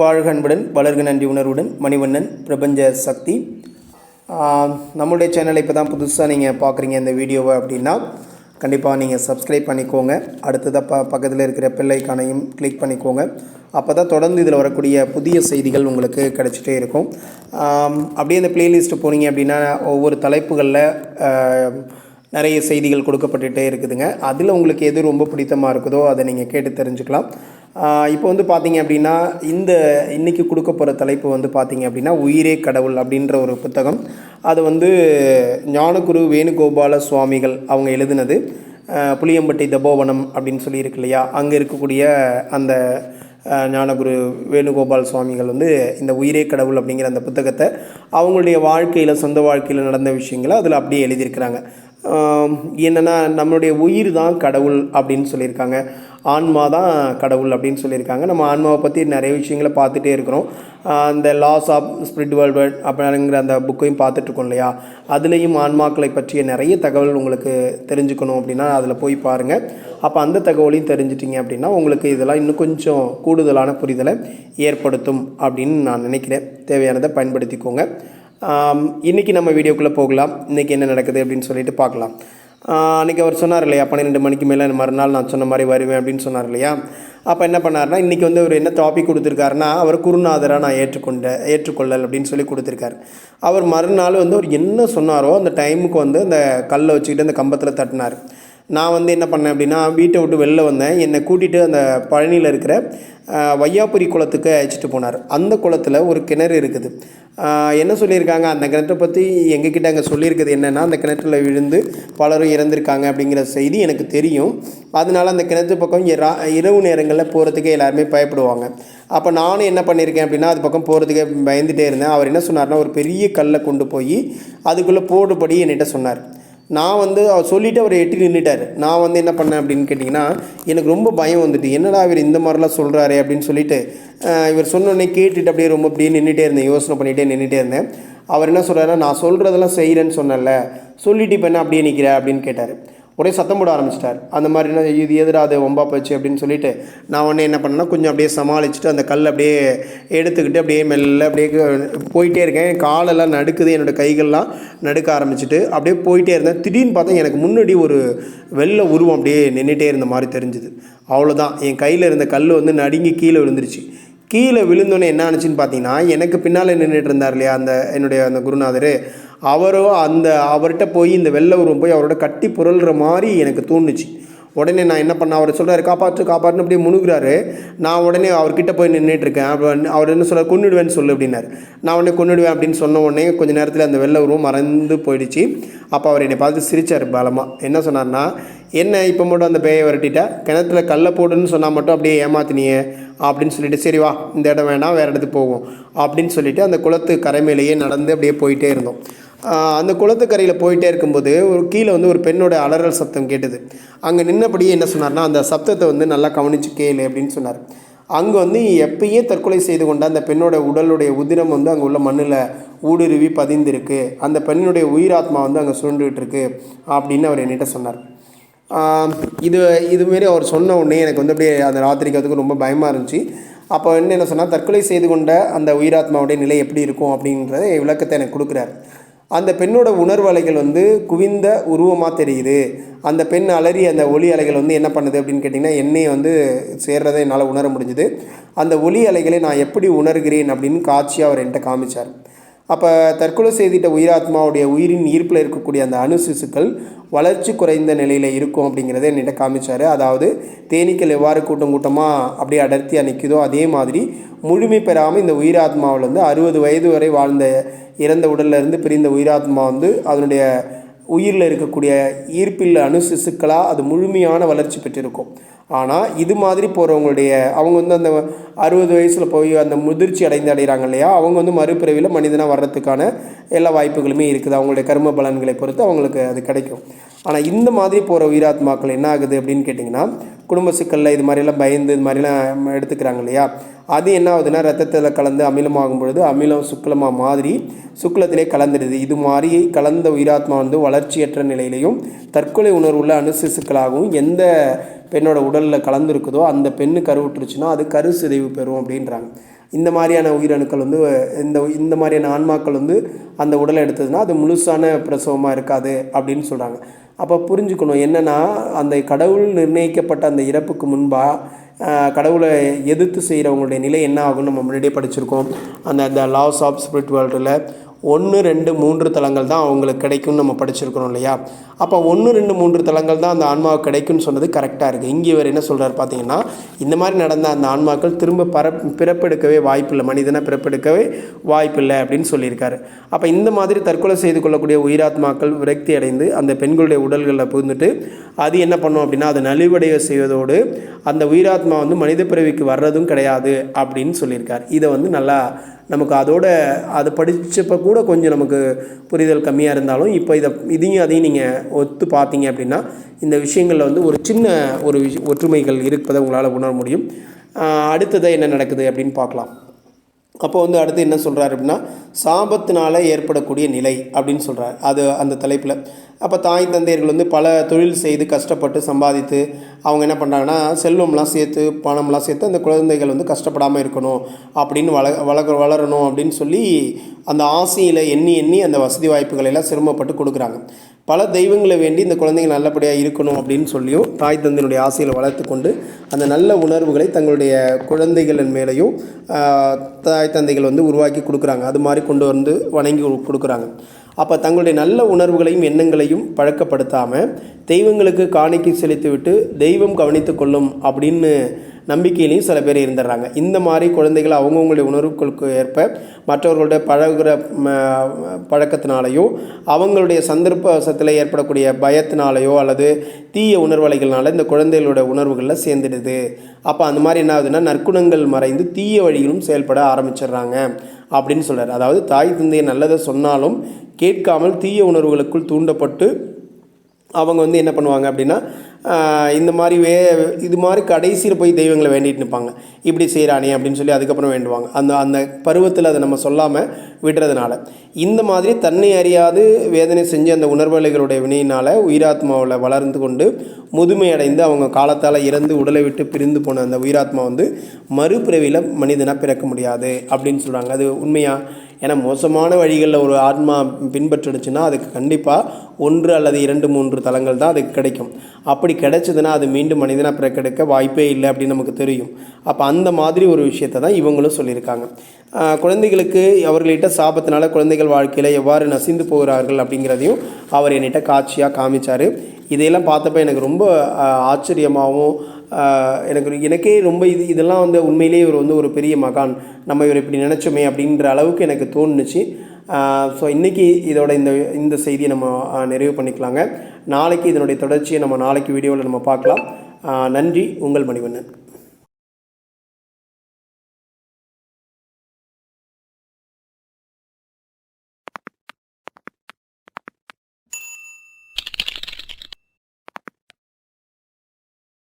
வாழ்கன்புடன் வளர்க நன்றி உணர்வுடன் மணிவண்ணன் பிரபஞ்ச சக்தி. நம்மளுடைய சேனலை இப்போ தான் புதுசாக நீங்கள் பார்க்குறீங்க இந்த வீடியோவை அப்படின்னா கண்டிப்பாக நீங்கள் சப்ஸ்கிரைப் பண்ணிக்கோங்க. அடுத்ததாக ப பக்கத்தில் இருக்கிற பிள்ளைக்கானையும் கிளிக் பண்ணிக்கோங்க. அப்போ தான் தொடர்ந்து இதில் வரக்கூடிய புதிய செய்திகள் உங்களுக்கு கிடச்சிட்டே இருக்கும். அப்படியே இந்த பிளேலிஸ்ட்டு போனீங்க அப்படின்னா ஒவ்வொரு தலைப்புகளில் நிறைய செய்திகள் கொடுக்கப்பட்டுகிட்டே இருக்குதுங்க. அதில் உங்களுக்கு எது ரொம்ப பிடித்தமாக இருக்குதோ அதை நீங்கள் கேட்டு தெரிஞ்சுக்கலாம். இப்போ வந்து பார்த்தீங்க அப்படின்னா இந்த இன்றைக்கி கொடுக்க போகிற தலைப்பு வந்து பார்த்தீங்க அப்படின்னா உயிரே கடவுள் அப்படின்ற ஒரு புத்தகம். அது வந்து ஞானகுரு வேணுகோபால சுவாமிகள் அவங்க எழுதினது. புளியம்பட்டி தபோவனம் அப்படின்னு சொல்லி இருக்கு இல்லையா? அங்கே இருக்கக்கூடிய அந்த ஞானகுரு வேணுகோபால் சுவாமிகள் வந்து இந்த உயிரே கடவுள் அப்படிங்கிற அந்த புத்தகத்தை அவங்களுடைய வாழ்க்கையில் சொந்த வாழ்க்கையில் நடந்த விஷயங்களை அதில் அப்படியே எழுதியிருக்கிறாங்க. என்னென்னா நம்மளுடைய உயிர் தான் கடவுள் அப்படின்னு சொல்லியிருக்காங்க. ஆன்மா தான் கடவுள் அப்படின்னு சொல்லியிருக்காங்க. நம்ம ஆன்மாவை பற்றி நிறைய விஷயங்களை பார்த்துட்டே இருக்கிறோம். அந்த லாஸ் ஆஃப் ஸ்பிரிச்சுவல் வேர்ல்ட் அப்படிங்கிற அந்த புக்கையும் பார்த்துட்ருக்கோம் இல்லையா? அதுலேயும் ஆன்மாக்களை பற்றிய நிறைய தகவல் உங்களுக்கு தெரிஞ்சுக்கணும் அப்படின்னா அதில் போய் பாருங்கள் அப்போ அந்த தகவலையும் தெரிஞ்சிட்டிங்க அப்படின்னா உங்களுக்கு இதெல்லாம் இன்னும் கொஞ்சம் கூடுதலான புரிதலை ஏற்படுத்தும் அப்படின்னு நான் நினைக்கிறேன். தேவையானதை பயன்படுத்திக்கோங்க. இன்றைக்கி நம்ம வீடியோக்குள்ளே போகலாம். இன்றைக்கி என்ன நடக்குது அப்படின்னு சொல்லிட்டு பார்க்கலாம். அன்றைக்கி அவர் சொன்னார் இல்லையா பன்னிரெண்டு மணிக்கு மேலே மறுநாள் நான் சொன்ன மாதிரி வருவேன் அப்படின்னு சொன்னார் இல்லையா அப்போ என்ன பண்ணாருன்னா இன்றைக்கி வந்து அவர் என்ன டாபிக் கொடுத்துருக்காருன்னா அவர் குருநாதராக நான் ஏற்றுக்கொண்ட ஏற்றுக்கொள்ளல் அப்படின்னு சொல்லி கொடுத்துருக்காரு. அவர் மறுநாள் வந்து அவர் என்ன சொன்னாரோ அந்த டைமுக்கு வந்து அந்த கல்லை வச்சுக்கிட்டு அந்த கம்பத்தில் தட்டினார். நான் வந்து என்ன பண்ணேன் அப்படின்னா வீட்டை விட்டு வெளில வந்தேன். என்னை கூட்டிகிட்டு அந்த பழனியில் இருக்கிற வையாபுரி குளத்துக்கு அழைச்சிட்டு போனார். அந்த குளத்தில் ஒரு கிணறு இருக்குது. என்ன சொல்லியிருக்காங்க? அந்த கிணற்றை பற்றி எங்ககிட்ட அங்கே சொல்லியிருக்குது என்னென்னா அந்த கிணற்றில் விழுந்து பலரும் இறந்திருக்காங்க அப்படிங்கிற செய்தி எனக்கு தெரியும். அதனால அந்த கிணத்து பக்கம் இரா- இரவு நேரங்களில் போகிறதுக்கே எல்லாருமே பயப்படுவாங்க. அப்போ நானும் என்ன பண்ணியிருக்கேன் அப்படின்னா அது பக்கம் போகிறதுக்கே பயந்துகிட்டே இருந்தேன். அவர் என்ன சொன்னார்னா ஒரு பெரிய கல்லை கொண்டு போய் அதுக்குள்ளே போடுபடி என்கிட்ட சொன்னார். நான் வந்து அவர் சொல்லிவிட்டு அவர் எட்டி நின்றுட்டார் நான் வந்து என்ன பண்ணேன் அப்படின்னு கேட்டிங்கன்னா எனக்கு ரொம்ப பயம் வந்துட்டு என்னடா இவர் இந்த மாதிரிலாம் சொல்கிறாரு அப்படின்னு சொல்லிட்டு இவர் சொன்னோடனே கேட்டுட்டு அப்படியே ரொம்ப அப்படியே நின்றுட்டே இருந்தேன் யோசனை பண்ணிகிட்டே நின்றுட்டே இருந்தேன். அவர் என்ன சொல்கிறாருன்னா நான் சொல்கிறதெல்லாம் செய்கிறேன்னு சொன்னேன்ல சொல்லிட்டு இப்போ என்ன அப்படியே நிற்கிற அப்படின்னு கேட்டார். ஒரே சத்தம் போட ஆரம்பிச்சிட்டார். அந்த மாதிரினா இது எதிரா அது? ஒம்பா போச்சு அப்படின்னு சொல்லிட்டு நான் உடனே என்ன பண்ணேன்னா கொஞ்சம் அப்படியே சமாளிச்சுட்டு அந்த கல் அப்படியே எடுத்துக்கிட்டு அப்படியே மெல்ல அப்படியே போயிட்டே இருக்கேன். காலெல்லாம் நடுக்குது என்னோடய கைகள்லாம் நடுக்க ஆரம்பிச்சிட்டு அப்படியே போயிட்டே இருந்தேன். திடீர்னு பார்த்தா எனக்கு முன்னாடி ஒரு வெள்ளை உருவம் அப்படியே நின்றுட்டே இருந்த மாதிரி தெரிஞ்சுது. அவ்வளோதான் என் கையில் இருந்த கல் வந்து நடுங்கி கீழே விழுந்துருச்சு. கீழே விழுந்தோன்னே என்ன ஆச்சுன்னு பார்த்தீங்கன்னா எனக்கு பின்னால் நின்றுட்டு இருந்தார் இல்லையா அந்த என்னுடைய அந்த குருநாதர் அவரோ அந்த அவர்கிட்ட போய் இந்த வெள்ளை உருவம் போய் அவரோட கட்டி புரள்கிற மாதிரி எனக்கு தோணுச்சு. உடனே நான் என்ன பண்ணேன் அவர் சொல்கிறாரு காப்பாற்று காப்பாற்றுன்னு அப்படியே முணுகிறாரு. நான் உடனே அவர்கிட்ட போய் நின்றுட்டுருக்கேன் அவர் என்ன சொல்கிறார் கொன்னுடுவேன்னு சொல்லு அப்படின்னாரு. நான் உடனே கொன்னுடுவேன் அப்படின்னு சொன்ன உடனே கொஞ்ச நேரத்தில் அந்த வெள்ளை உருவம் மறந்து போயிடுச்சு. அப்போ அவர் என்னை பார்த்து சிரித்தார் பலமாக என்ன சொன்னார்னா என்ன இப்போ மட்டும் அந்த பேயை விரட்டிட்டா? கிணத்துல கல்லை போடுன்னு சொன்னால் மட்டும் அப்படியே ஏமாத்தினியே. அப்படின்னு சொல்லிட்டு சரி வா இந்த இடம் வேணாம் வேறு இடத்துக்கு போவோம். அப்படின்னு சொல்லிட்டு அந்த குளத்து கரைமையிலேயே மேலேயே நடந்து அப்படியே போயிட்டே இருந்தோம். அந்த குளத்துக்கரையில் போயிட்டே இருக்கும்போது ஒரு கீழே வந்து ஒரு பெண்ணோட அலறல் சத்தம் கேட்டது. அங்கே நின்னபடியே என்ன சொன்னார்னா அந்த சத்தத்தை வந்து நல்லா கவனித்து கேளு அப்படின்னு சொன்னார். அங்கே வந்து எப்பயே தற்கொலை செய்து கொண்ட அந்த பெண்ணோட உடலுடைய உதிரம் வந்து அங்கே உள்ள மண்ணில் ஊடுருவி பதிந்திருக்கு. அந்த பெண்ணுடைய உயிராத்மா வந்து அங்கே சுருண்டுகிட்டு இருக்கு அப்படின்னு அவர் என்கிட்ட சொன்னார். இது இதுமாரி அவர் சொன்ன உடனே எனக்கு வந்து அப்படியே அந்த ராத்திரிக்கு அதுக்கு ரொம்ப பயமாக இருந்துச்சு. அப்போ என்ன என்ன சொன்னால் தற்கொலை செய்து கொண்ட அந்த உயிராத்மாவுடைய நிலை எப்படி இருக்கும் அப்படின்றத விளக்கத்தை எனக்கு கொடுக்குறாரு. அந்த பெண்ணோட உணர்வு அலைகள் வந்து குவிந்த உருவமாக தெரியுது. அந்த பெண் அலறி அந்த ஒளி அலைகள் வந்து என்ன பண்ணுது அப்படின்னு கேட்டிங்கன்னா என்னையை வந்து சேர்றதை என்னால் உணர முடிஞ்சுது. அந்த ஒளி அலைகளை நான் எப்படி உணர்கிறேன் அப்படின்னு காட்சியாக அவர் என்கிட்ட காமிச்சார். அப்போ தற்கொலை செய்திட்ட உயிராத்மாவுடைய உயிரின் ஈர்ப்பில் இருக்கக்கூடிய அந்த அணு சிசுக்கள் வளர்ச்சி குறைந்த நிலையில் இருக்கும் அப்படிங்கிறத என்கிட்ட காமிச்சார். அதாவது தேனீக்கள் எவ்வாறு கூட்டம் கூட்டமாக அப்படியே அடர்த்தியாக நிற்குதோ அதே மாதிரி முழுமை பெறாமல் இந்த உயிராத்மாவில் வந்து அறுபது வயது வரை வாழ்ந்த இறந்த உடல்ல இருந்து பிரிந்த உயிராத்மா வந்து அதனுடைய உயிரில் இருக்கக்கூடிய ஈர்ப்பில் அணு சிசுக்களாக அது முழுமையான வளர்ச்சி பெற்றிருக்கும். ஆனால் இது மாதிரி போகிறவங்களுடைய அவங்க வந்து அந்த அறுபது வயசில் போய் அந்த முதிர்ச்சி அடைந்து அடைகிறாங்க இல்லையா? அவங்க வந்து மறுபிறவியில் மனிதனாக வர்றதுக்கான எல்லா வாய்ப்புகளுமே இருக்குது. அவங்களுடைய கர்ம பலன்களை பொறுத்து அவங்களுக்கு அது கிடைக்கும். ஆனால் இந்த மாதிரி போகிற உயிராத்மாக்கள் என்ன ஆகுது அப்படின்னு கேட்டிங்கன்னா குடும்ப சிக்கலில் இது மாதிரிலாம் பயந்து இது மாதிரிலாம் எடுத்துக்கிறாங்க இல்லையா? அது என்ன ஆகுதுன்னா ரத்தத்தில் கலந்து அமிலமாகும் பொழுது அமிலம் சுக்லமாக மாதிரி சுக்லத்திலே கலந்துடுது. இது மாதிரி கலந்த உயிராத்மா வந்து வளர்ச்சியற்ற நிலையிலையும் தற்கொலை உணர்வுள்ள அணுசிசுக்களாகவும் எந்த பெண்ணோட உடலில் கலந்துருக்குதோ அந்த பெண்ணு கருவுற்றுச்சுன்னா அது கரு சிதைவு பெறும் அப்படின்றாங்க. இந்த மாதிரியான உயிரணுக்கள் வந்து இந்த இந்த மாதிரியான ஆன்மாக்கள் வந்து அந்த உடலை எடுத்ததுன்னா அது முழுசான பிரசவமாக இருக்காது அப்படின்னு சொல்கிறாங்க அப்போ புரிஞ்சுக்கணும் என்னென்னா அந்த கடவுள் நிர்ணயிக்கப்பட்ட அந்த இறப்புக்கு முன்பாக கடவுளை எதிர்த்து செய்கிறவங்களுடைய நிலை என்ன ஆகும்னு நம்ம முன்னாடியே படிச்சிருக்கோம். அந்த அந்த லாஸ் ஆஃப் ஸ்பிரிச்சுவாலிட்டியில் ஒன்று ரெண்டு மூன்று தலங்கள் தான் அவங்களுக்கு கிடைக்கும்னு நம்ம படிச்சிருக்கிறோம் இல்லையா? அப்போ ஒன்று ரெண்டு மூன்று தலங்கள் தான் அந்த ஆன்மாவுக்கு கிடைக்கும்னு சொன்னது கரெக்டாக இருக்குது இங்கே இவர் என்ன சொல்கிறார் பார்த்தீங்கன்னா இந்த மாதிரி நடந்த அந்த ஆன்மாக்கள் திரும்ப பர பிறப்பெடுக்கவே வாய்ப்பில்லை. மனிதனை பிறப்பெடுக்கவே வாய்ப்பில்லை அப்படின்னு சொல்லியிருக்காரு. அப்போ இந்த மாதிரி தற்கொலை செய்து கொள்ளக்கூடிய உயிராத்மாக்கள் விரக்தி அடைந்து அந்த பெண்களுடைய உடல்களில் புகுந்துட்டு அது என்ன பண்ணும் அப்படின்னா அதை நலிவடைய செய்வதோடு அந்த உயிராத்மா வந்து மனித பிறவிக்கு வர்றதும் கிடையாது அப்படின்னு சொல்லியிருக்கார். இதை வந்து நல்லா நமக்கு அதோட அது படித்தப்போ கூட கொஞ்சம் நமக்கு புரிதல் கம்மியாக இருந்தாலும் இப்போ இதை இதையும் அதையும் நீங்கள் ஒத்து பார்த்தீங்க அப்படின்னா இந்த விஷயங்களில் வந்து ஒரு சின்ன ஒரு விஷ ஒற்றுமைகள் இருப்பதை உங்களால் உணர முடியும். அடுத்ததை என்ன நடக்குது அப்படின்னு பார்க்கலாம் அப்போ வந்து அடுத்து என்ன சொல்கிறார் அப்படின்னா சாபத்தினால் ஏற்படக்கூடிய நிலை அப்படின்னு சொல்கிறார் அது அந்த தலைப்பில். அப்போ தாய் தந்தையர்கள் வந்து பல தொழில் செய்து கஷ்டப்பட்டு சம்பாதித்து அவங்க என்ன பண்ணுறாங்கன்னா செல்வம்லாம் சேர்த்து பணம்லாம் சேர்த்து அந்த குழந்தைகள் வந்து கஷ்டப்படாமல் இருக்கணும் அப்படின்னு வள வளர வளரணும் அப்படின்னு சொல்லி அந்த ஆசையில் எண்ணி எண்ணி அந்த வசதி வாய்ப்புகளை எல்லாம் சிரமப்பட்டு கொடுக்குறாங்க. பல தெய்வங்களை வேண்டி இந்த குழந்தைங்க நல்லபடியாக இருக்கணும் அப்படின்னு சொல்லியும் தாய் தந்தையினுடைய ஆசையில் வளர்த்து கொண்டு அந்த நல்ல உணர்வுகளை தங்களுடைய குழந்தைகளின் மேலேயும் தாய் தந்தைகள் வந்து உருவாக்கி கொடுக்குறாங்க. அது மாதிரி கொண்டு வந்து வணங்கி கொடுக்குறாங்க. அப்போ தங்களுடைய நல்ல உணர்வுகளையும் எண்ணங்களையும் பழக்கப்படுத்தாமல் தெய்வங்களுக்கு காணிக்கை செலுத்திவிட்டு தெய்வம் கவனித்து கொள்ளும் அப்படின்னு நம்பிக்கையிலையும் சில பேர் இருந்துடுறாங்க. இந்த மாதிரி குழந்தைகள் அவங்கவுங்களுடைய உணர்வுகளுக்கு ஏற்ப மற்றவர்களுடைய பழகிற பழக்கத்தினாலேயோ அவங்களுடைய சந்தர்ப்பத்தில் ஏற்படக்கூடிய பயத்தினாலேயோ அல்லது தீய உணர்வலைகள்னால இந்த குழந்தைகளோட உணர்வுகளில் சேர்ந்துடுது. அப்போ அந்த மாதிரி என்ன ஆகுதுன்னா நற்குணங்கள் மறைந்து தீய வழிகளும் செயல்பட ஆரம்பிச்சிடுறாங்க அப்படின்னு சொல்கிறார் அதாவது தாய் தந்தையை நல்லதை சொன்னாலும் கேட்காமல் தீய உணர்வுகளுக்குள் தூண்டப்பட்டு அவங்க வந்து என்ன பண்ணுவாங்க அப்படின்னா இந்த மாதிரி வே இது மாதிரி கடைசியில் போய் தெய்வங்களை வேண்டிட்டு நிற்பாங்க. இப்படி செய்கிறானே அப்படின்னு சொல்லி அதுக்கப்புறம் வேண்டுவாங்க. அந்த அந்த பருவத்தில் அதை நம்ம சொல்லாமல் விடுறதுனால. இந்த மாதிரி தன்னை அறியாது வேதனை செஞ்சு அந்த உணர்வலைகளுடைய வினையினால் உயிராத்மாவில் வளர்ந்து கொண்டு முதுமை அடைந்து அவங்க காலத்தால் இறந்து உடலை விட்டு பிரிந்து போன அந்த உயிராத்மா வந்து மறுபிறவியில் மனிதனாக பிறக்க முடியாது அப்படின்னு சொல்கிறாங்க அது உண்மையாக ஏன்னா மோசமான வழிகளில் ஒரு ஆத்மா பின்பற்றுச்சுன்னா அதுக்கு கண்டிப்பாக ஒன்று அல்லது இரண்டு மூன்று தலங்கள் தான் அதுக்கு கிடைக்கும். அப்படி கிடைச்சதுன்னா அது மீண்டும் மனிதனாக பிறக்கெடுக்க வாய்ப்பே இல்லை அப்படின்னு நமக்கு தெரியும். அப்போ அந்த மாதிரி ஒரு விஷயத்தை தான் இவங்களும் சொல்லியிருக்காங்க. குழந்தைகளுக்கு அவர்களிட்ட சாபத்தினால குழந்தைகள் வாழ்க்கையில் எவ்வாறு நசிந்து போகிறார்கள் அப்படிங்கிறதையும் அவர் என்கிட்ட காட்சியாக காமிச்சார். இதையெல்லாம் பார்த்தப்ப எனக்கு ரொம்ப ஆச்சரியமாகவும் எனக்கு எனக்கே ரொம்ப இது இதெல்லாம் வந்து உண்மையிலேயே இவர் வந்து ஒரு பெரிய மகான். நம்ம இவர் இப்படி நினச்சோமே அப்படின்ற அளவுக்கு எனக்கு தோணுச்சு. ஸோ இன்றைக்கி இதோட இந்த இந்த செய்தியை நம்ம நிறைவு பண்ணிக்கலாங்க. நாளைக்கு இதனுடைய தொடர்ச்சியை நம்ம நாளைக்கு வீடியோவில் நம்ம பார்க்கலாம். நன்றி. உங்கள் மணிவண்ணன்.